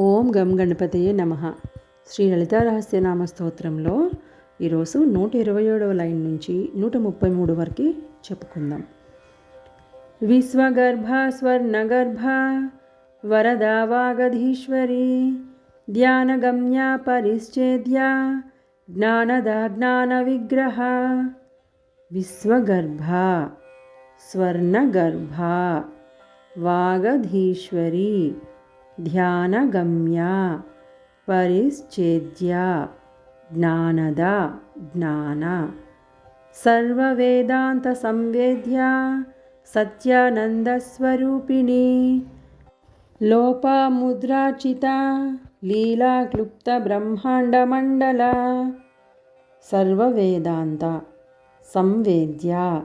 ఓం గం గణపతయే నమ. శ్రీ లలితారహస్యనామ స్తోత్రంలో ఈరోజు నూట ఇరవై ఏడవ లైన్ నుంచి నూట ముప్పై మూడు వరకు చెప్పుకుందాం. విశ్వగర్భ స్వర్ణగర్భ వరదా వాగధీశ్వరి ధ్యానగమ్య పరిశ్చేద్య జ్ఞానద జ్ఞాన విగ్రహ. విశ్వగర్భ స్వర్ణగర్భ వాగధీశ్వరి ధ్యానగమ్య పరిశ్చేద్య జ్ఞానద జ్ఞాన. సర్వవేదాంత సంవేద్య సత్యానందస్వరూపిణి. లోపాముద్రాచిత లీలాక్లుప్త బ్రహ్మాండమండల సర్వవేదాంత సంవేద్య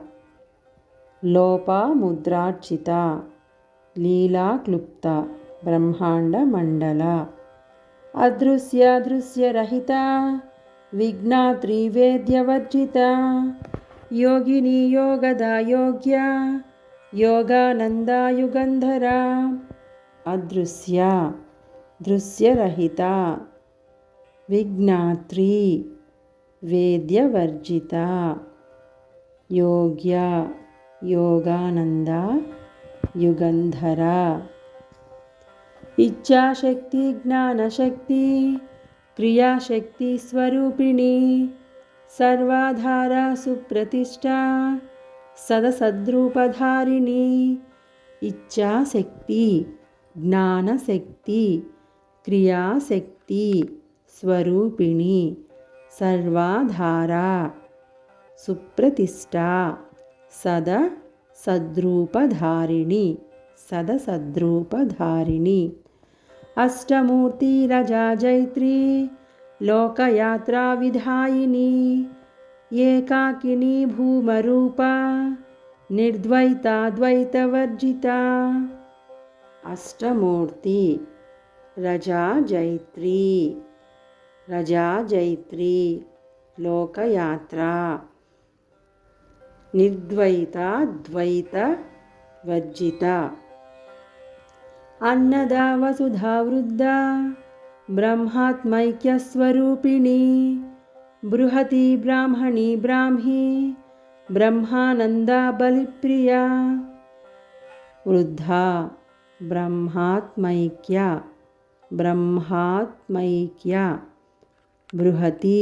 లోపాముద్రార్చిత లీలాక్లుప్త బ్రహ్మాండమండల అదృశ్యదృశ్యరహిత విఘ్నాత్రివేద్యవర్జిత యోగిని యోగదా యోగ్య యోగానందాయుగంధర అదృశ్య దృశ్యరహిత విఘ్నాత్రి వేద్యవర్జిత యోగ్య యోగానంద యుగంధర ఇచ్ఛాశక్తి జ్ఞానశక్తి క్రియాశక్తి స్వరూపిణి సర్వాధార సుప్రతిష్ట సదసద్రూపధారిణి. ఇచ్ఛాశక్తి జ్ఞానశక్తి క్రియాశక్తి స్వరూపిణి సర్వాధార సుప్రతిష్ట సద సద్రూపధారిణి సదసద్రూపధారిణి. అష్టమూర్తిరజా జైత్రీ లోకయాత్రా విధాయిని ఏకాకిని భూమరూప నిర్ద్వైతాద్వైతవర్జిత అష్టమూర్తి రజా జైత్రీ రజా జైత్రీ లోకయాత్ర నిర్ద్వైత ద్వైత వర్జిత अन्नदा वसुधा वृद्धा ब्रह्मात्मैक्यस्वरूपिणी बृहती ब्राह्मणी ब्राह्मी ब्रह्मानन्दा बलिप्रिया वृद्धा ब्रह्मात्मैक्या ब्रह्मात्मैक्या बृहती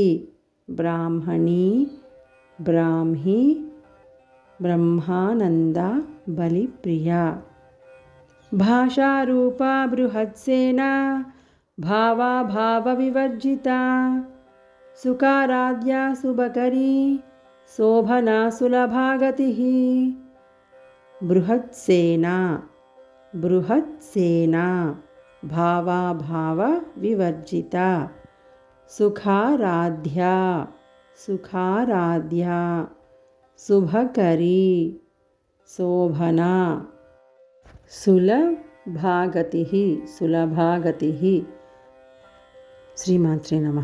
ब्राह्मणी ब्राह्मी ब्रह्मानन्दा बलिप्रिया భాషారూపా బృహత్సేన భావాభావవివర్జిత సుకారాద్యా శుభకరీ శోభనా సులభాగతి. బృహత్సేన బృహత్సేన భావాభావ వివర్జిత సుఖారాధ్యా సుఖారాధ్యా శుభకరీ శోభనా సులభాగతి సులభాగతి శ్రీమాత్రే నమ